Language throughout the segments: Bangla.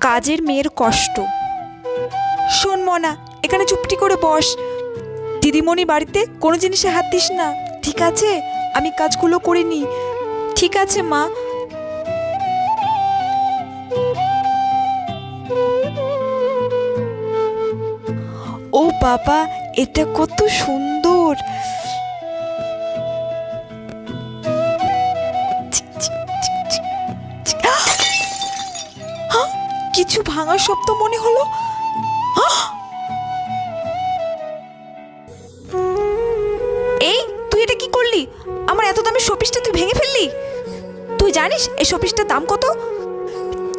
কাজের মেয়ের কষ্ট। শোন মনা, এখানে চুপটি করে বস। দিদিমণি বাড়িতে কোনো জিনিসে হাত দিস না। ঠিক আছে? আমি কাজগুলো করে নিই ঠিক আছে, মা। ও বাবা, এটা কত সুন্দর। কিছু ভাঙার শব্দ মনে হলো? এই, তুই এটা কি করলি? আমার এত দামের শোপিসটা তুই ভেঙে ফেললি? তুই জানিস এই শোপিসটার দাম কত?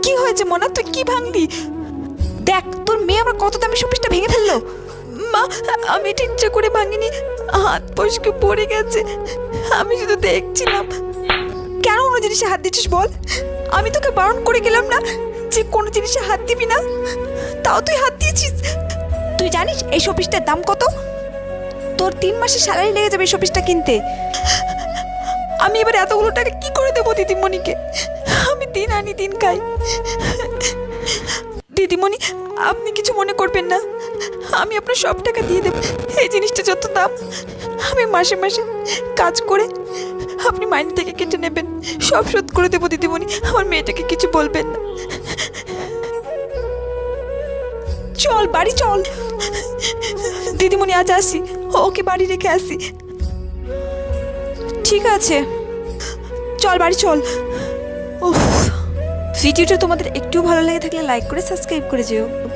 কি হয়েছে মনা? তুই কি ভাঙলি? দেখ, তোর মেয়ে আমার কত দামের শোপিসটা ভেঙে ফেলল? মা, আমি ইচ্ছে করে ভাঙিনি। হাত পশকে পড়ে গেছে। আমি শুধু দেখছিলাম। কেন কোনো জিনিসে হাত দিচ্ছিস বল? আমি তোকে বারণ করে গেলাম না যে কোনো জিনিসে হাত দিবি না? তাও তুই হাত দিয়েছিস। তুই জানিস এই শোপিসটার দাম কত? তোর তিন মাসের স্যালারি লেগে যাবে এই শোপিসটা কিনতে। আমি এবার এতগুলো টাকা কি করে দেবো দিদিমণিকে? আমি দিন আনি দিন খাই। দিদিমণি, আপনি কিছু মনে করবেন না। আমি আপনার সব টাকা দিয়ে দেবো। এই জিনিসটা যত দাম, আমি মাসে মাসে কাজ করে আপনি মাইন থেকে কেটে নেবেন। সব শোধ করে দেবো, দিদিমণি। আমার মেয়েটাকে কিছু বলবেন না। চল, বাড়ি চল। দিদিমণি, আজ আসি। ওকে বাড়ি রেখে আসি। ঠিক আছে। চল, বাড়ি চল। উফ, ভিডিওটা তোমাদের একটু ভালো লেগে থাকলে লাইক করে, সাবস্ক্রাইব করে যেও।